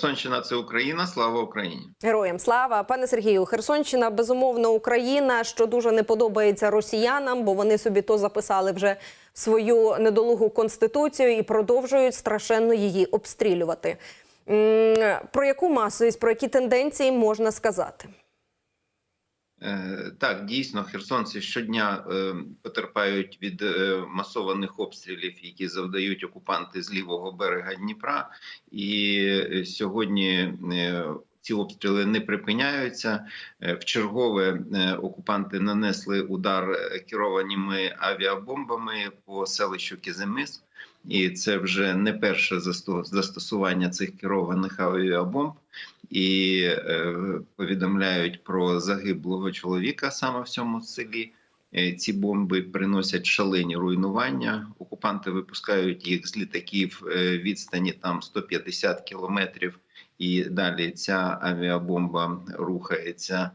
Херсонщина це Україна. Слава Україні. Героям слава, пане Сергію, Херсонщина безумовно Україна, що дуже не подобається росіянам, бо вони собі то записали вже свою недолугу конституцію і продовжують страшенно її обстрілювати. Про яку масовість, про які тенденції можна сказати? Е, Так, дійсно, херсонці щодня е, потерпають від е, масованих обстрілів, які завдають окупанти з лівого берега Дніпра. І сьогодні ці обстріли не припиняються. Е, В чергове е, окупанти нанесли удар керованими авіабомбами по селищу Кіземис. І це вже не перше засто- застосування цих керованих авіабомб. І е, повідомляють про загиблого чоловіка саме в цьому селі. Е, Ці бомби приносять шалені руйнування. Окупанти випускають їх з літаків е, відстані там 150 кілометрів, і далі ця авіабомба рухається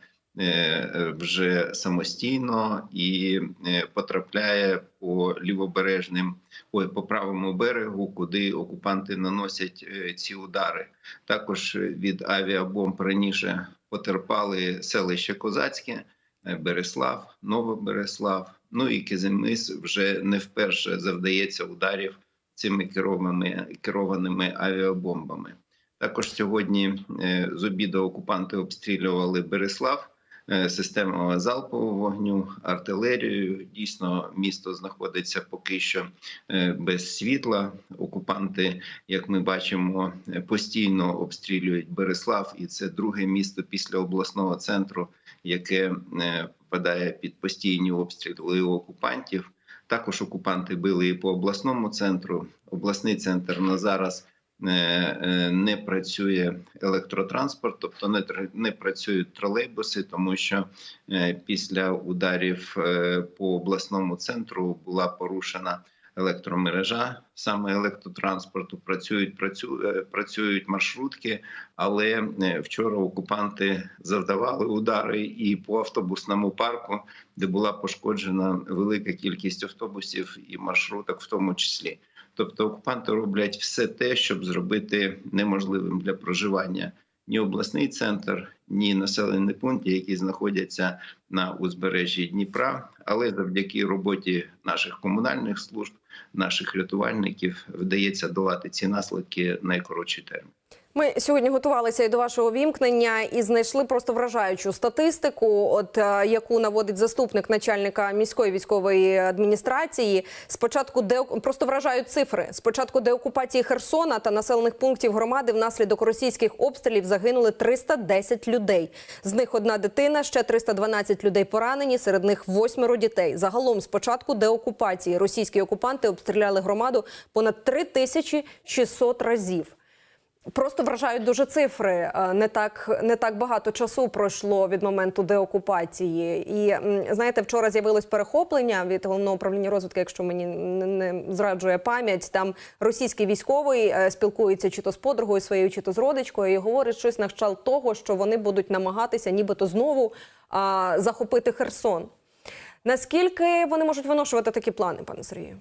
вже самостійно і е, потрапляє по лівобережним, ой, по правому берегу, куди окупанти наносять е, ці удари. Також від авіабомб раніше потерпали селище Козацьке, е, Береслав, Новобереслав. Ну і Кизимис вже не вперше завдається ударів цими керованими, керованими авіабомбами. Також сьогодні е, з обіду окупанти обстрілювали Береслав е, системами залпового вогню, артилерією. Дійсно, місто знаходиться поки що е, без світла. Окупанти як ми бачимо, е, постійно обстрілюють Береслав, і це друге місто після обласного центру, яке е, попадає під постійні обстріли окупантів. Також окупанти били і по обласному центру. Обласний центр на зараз е, е, не працює електротранспорт, тобто не працюють тролейбуси, тому що е, після ударів е, по обласному центру була порушена електромережа саме електротранспорту. Працюють працю, е, працюють маршрутки, але е, вчора окупанти завдавали удари і по автобусному парку, де була пошкоджена велика кількість автобусів і маршруток, в тому числі. Тобто окупанти роблять все те, щоб зробити неможливим для проживання ні обласний центр, ні населені пункти, які знаходяться на узбережжі Дніпра. Але завдяки роботі наших комунальних служб, наших рятувальників, вдається долати ці наслідки найкоротший термін. Ми сьогодні готувалися і до вашого вімкнення і знайшли просто вражаючу статистику, от е, яку наводить заступник начальника міської військової адміністрації. Спочатку де просто вражають цифри. Спочатку деокупації Херсона та населених пунктів громади внаслідок російських обстрілів загинули 310 людей. З них одна дитина, ще 312 людей поранені. Серед них восьмеро дітей. Загалом, з початку деокупації, російські окупанти обстріляли громаду понад 3600 разів. Просто вражають дуже цифри. Е, Не так не так багато часу пройшло від моменту деокупації. І знаєте, вчора з'явилось перехоплення від головного управління розвитку, якщо мені не, зраджує пам'ять. Там російський військовий е, спілкується чи то з подругою своєю, чи то з родичкою, і говорить щось на кшталт того, що вони будуть намагатися, нібито знову захопити Херсон. Наскільки вони можуть виношувати такі плани, пане Сергію?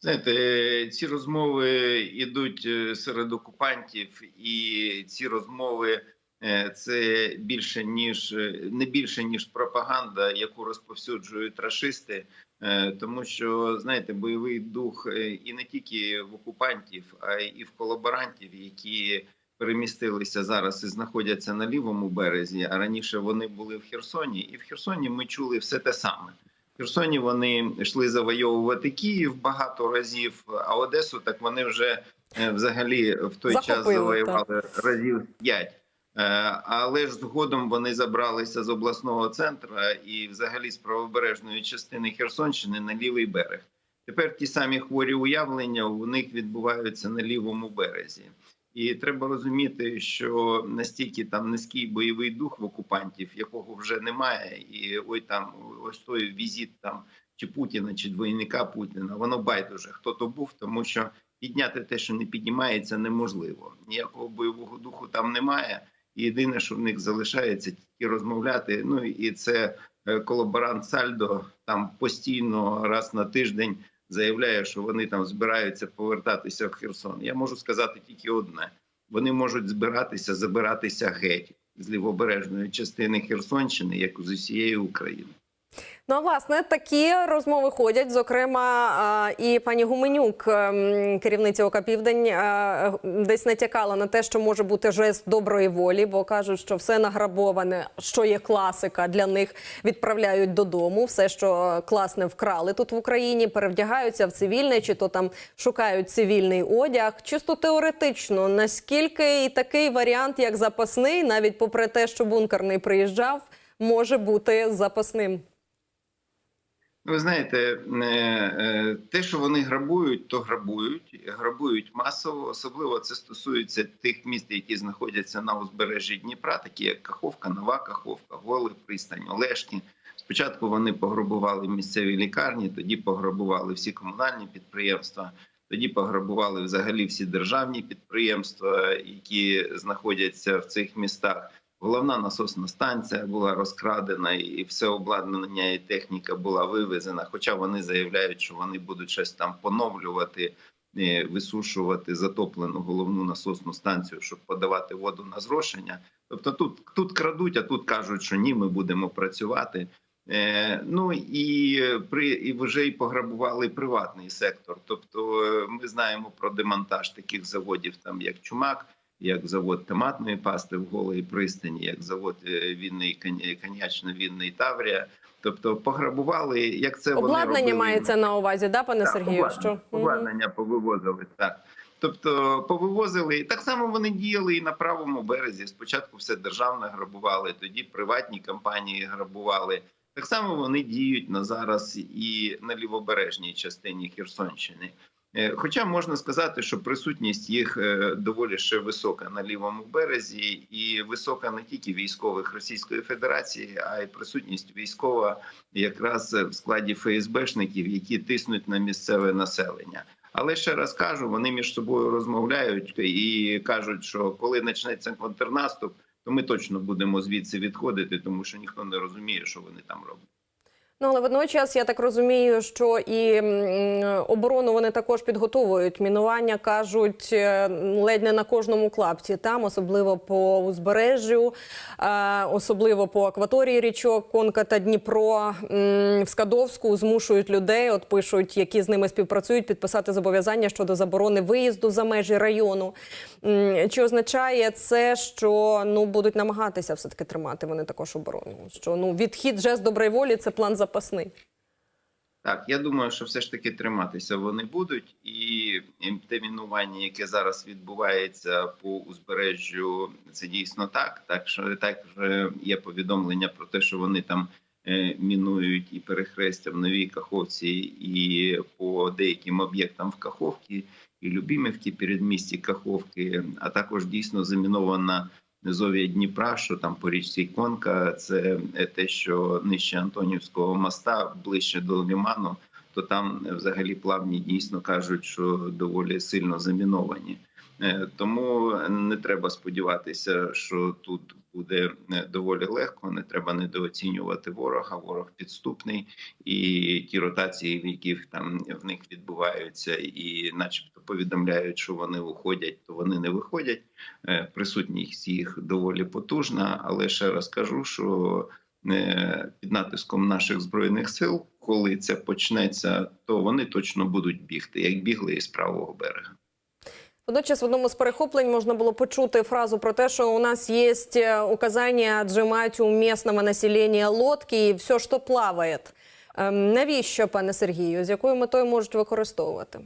Знаєте, ці розмови йдуть е, серед окупантів, і ці розмови е, це більше ніж е, не більше ніж пропаганда, яку розповсюджують рашисти. Тому що знаєте, бойовий дух і не тільки в окупантів, а й в колаборантів, які перемістилися зараз і знаходяться на лівому березі. А раніше вони були в Херсоні, і в Херсоні ми чули все те саме. Херсоні вони йшли завойовувати Київ багато разів, а Одесу так вони вже е, взагалі в той час Захопили, завоювали разів п'ять. Е, Але ж згодом вони забралися з обласного центру і взагалі з правобережної частини Херсонщини на лівий берег. Тепер ті самі хворі уявлення у них відбуваються на лівому березі. І треба розуміти, що настільки там низький бойовий дух в окупантів, якого вже немає, і ой там ось той візит там чи Путіна, чи двойника Путіна, воно байдуже хто то був, тому що підняти те, що не піднімається, неможливо. Ніякого бойового духу там немає. І єдине, що в них залишається, тільки розмовляти. Ну і це е, колаборант Сальдо там постійно раз на тиждень заявляє, що вони там збираються повертатися в Херсон. Я можу сказати тільки одне: вони можуть збиратися, забиратися геть з лівобережної частини Херсонщини, як з усієї України. Ну, а, власне, такі розмови ходять. Зокрема, і пані Гуменюк, ем, керівниця ОК Південь, десь натякала на те, що може бути жест доброї волі, бо кажуть, що все награбоване, що є класика, для них відправляють додому. Все, що класне вкрали тут в Україні, перевдягаються в цивільне, чи то там шукають цивільний одяг. Чисто теоретично, наскільки і такий варіант, як запасний, навіть попри те, що бункерний приїжджав, може бути запасним. Ви знаєте, е, е, те, що вони грабують, то грабують, грабують масово. Особливо це стосується тих міст, які знаходяться на узбережжі Дніпра, такі як Каховка, Нова Каховка, Голий пристань, Олешки. Спочатку вони пограбували місцеві лікарні, тоді пограбували всі комунальні підприємства, тоді пограбували взагалі всі державні підприємства, які знаходяться в цих містах. Головна насосна станція була розкрадена, і все обладнання і техніка була вивезена. Хоча вони заявляють, що вони будуть щось там поновлювати, е, висушувати затоплену головну насосну станцію, щоб подавати воду на зрошення. Тобто тут, тут крадуть, а тут кажуть, що ні, ми будемо працювати. Е, ну і при і вже й пограбували приватний сектор. Тобто, е, ми знаємо про демонтаж таких заводів, там як Чумак як завод томатної пасти в голої пристані, як завод е, вінний конячно-вінний Таврія. Тобто пограбували, як це обладнання вони робили. мається на увазі, да, пане Так, Сергію? обладнання, Що обладнання повивозили так. Тобто повивозили так само вони діяли і на правому березі. Спочатку все державне грабували, тоді приватні компанії грабували. Так само вони діють на зараз і на лівобережній частині Херсонщини. Е, Хоча можна сказати, що присутність їх е, доволі ще висока на лівому березі, і висока не тільки військових Російської Федерації, а й присутність військова якраз в складі ФСБшників, які тиснуть на місцеве населення. Але ще раз кажу, вони між собою розмовляють і кажуть, що коли почнеться контрнаступ, то ми точно будемо звідси відходити, тому що ніхто не розуміє, що вони там роблять. Ну, але водночас я так розумію, що і оборону вони також підготовують. Мінування кажуть е, ледь не на кожному клапці, там особливо по узбережжю, е, особливо по акваторії річок Конка та Дніпро в Скадовську змушують людей. От пишуть, які з ними співпрацюють, підписати зобов'язання щодо заборони виїзду за межі району. Чи означає це, що ну будуть намагатися все таки тримати вони також оборону? Що ну відхід жест доброї волі це план запасний. Так, я думаю, що все ж таки триматися вони будуть, і те мінування, яке зараз відбувається по узбережжю, це дійсно так. Так що також є повідомлення про те, що вони там е, мінують і перехрестя в новій Каховці, і по деяким об'єктам в Каховці, і Любімівці, передмісті Каховки, а також дійсно замінована. Низов'я Дніпра, що там по річці Конка, це те, що нижче Антонівського моста, ближче до Ліману, то там взагалі плавні дійсно кажуть, що доволі сильно заміновані. Е, Тому не треба сподіватися, що тут буде е, доволі легко. Не треба недооцінювати ворога. Ворог підступний, і ті ротації, в яких там в них відбуваються, і, начебто, повідомляють, що вони уходять, то вони не виходять. Е, Присутність їх доволі потужна, але ще раз кажу, що під натиском наших збройних сил, коли це почнеться, то вони точно будуть бігти, як бігли із правого берега. Водночас в одному з перехоплень можна було почути фразу про те, що у нас є указання отжимати у місцевого населення лодки і все, що плаває. Ем, Навіщо, пане Сергію, з якою метою можуть використовувати?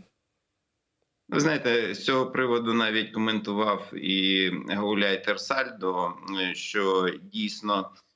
Ви знаєте, з цього приводу навіть коментував і Гауляй Терсальдо, е, що дійсно, е, е,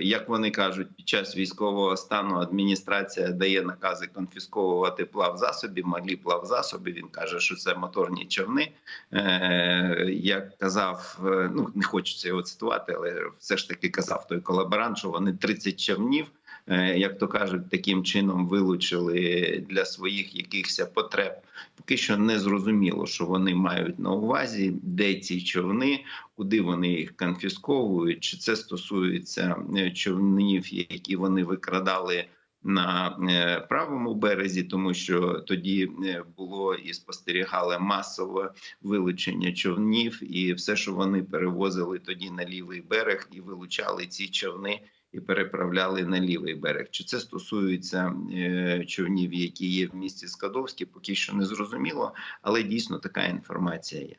як вони кажуть, під час військового стану адміністрація дає накази конфісковувати плавзасоби, малі плавзасоби. Він каже, що це моторні човни. Е, Як казав, е, ну не хочеться його цитувати, але все ж таки казав той колаборант, що вони 30 човнів. Е, Як то кажуть, таким чином вилучили для своїх якихось потреб. Поки що не зрозуміло, що вони мають на увазі, де ці човни, куди вони їх конфісковують, чи це стосується е, човнів, які вони викрадали на е, правому березі, тому що тоді було і спостерігали масове вилучення човнів, і все, що вони перевозили тоді на лівий берег, і вилучали ці човни. І переправляли на лівий берег. Чи це стосується е, човнів, які є в місті Скадовське, поки що не зрозуміло, але дійсно така інформація є.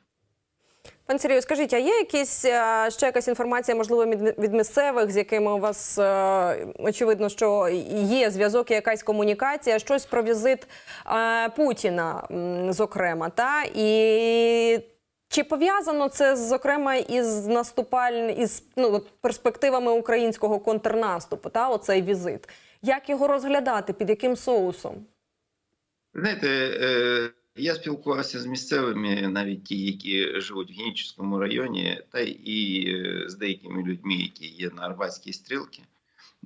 Пан Сергію, скажіть, а є якісь е, ще якась інформація, можливо, від, місцевих, з якими у вас е, очевидно, що є зв'язок, якась комунікація, щось про візит Путіна, зокрема, та і чи пов'язано це зокрема із наступаль... із ну, перспективами українського контрнаступу? Та оцей візит? Як його розглядати? Під яким соусом? Знаєте, е, я спілкувався з місцевими, навіть ті, які живуть в Генічському районі, та і е, з деякими людьми, які є на Арбатській стрілці,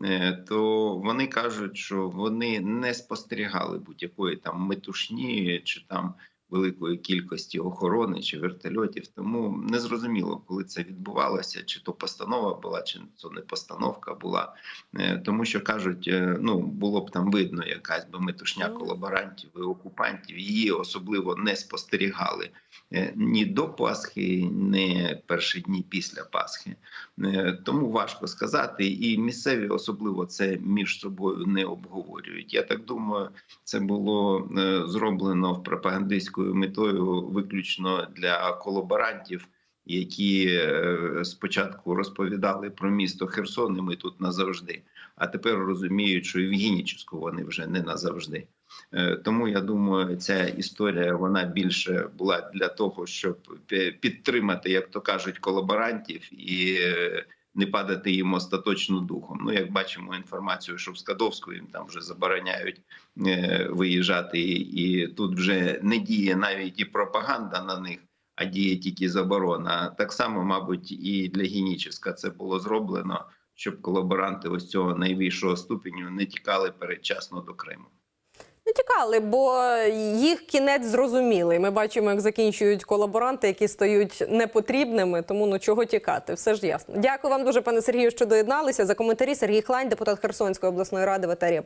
е, то вони кажуть, що вони не спостерігали будь-якої там метушні чи там великої кількості охорони чи вертольотів. Тому не зрозуміло, коли це відбувалося, чи то постанова була, чи то не постановка була. Е, Тому що кажуть, е, ну було б там видно якась би метушня колаборантів і окупантів. Її особливо не спостерігали е, ні до Пасхи, ні перші дні після Пасхи. Тому важко сказати, і місцеві особливо це між собою не обговорюють. Я так думаю, це було зроблено пропагандистською метою виключно для колаборантів. Які е, спочатку розповідали про місто Херсон, і ми тут назавжди, а тепер розуміють, що і в Гінічську вони вже не назавжди. Е, Тому я думаю, ця історія вона більше була для того, щоб підтримати, як то кажуть, колаборантів і е, не падати їм остаточно духом. Ну, як бачимо інформацію, що в Скадовську їм там вже забороняють е, виїжджати, і, тут вже не діє навіть і пропаганда на них. А діє тільки заборона. Так само, мабуть, і для Геніческа це було зроблено, щоб колаборанти ось цього найвищого ступеню не тікали передчасно до Криму. Не тікали, бо їх кінець зрозумілий. Ми бачимо, як закінчують колаборанти, які стають непотрібними. Тому ну чого тікати, все ж ясно. Дякую вам дуже, пане Сергію, що доєдналися. За коментарі Сергій Хлань, депутат Херсонської обласної ради, ветерія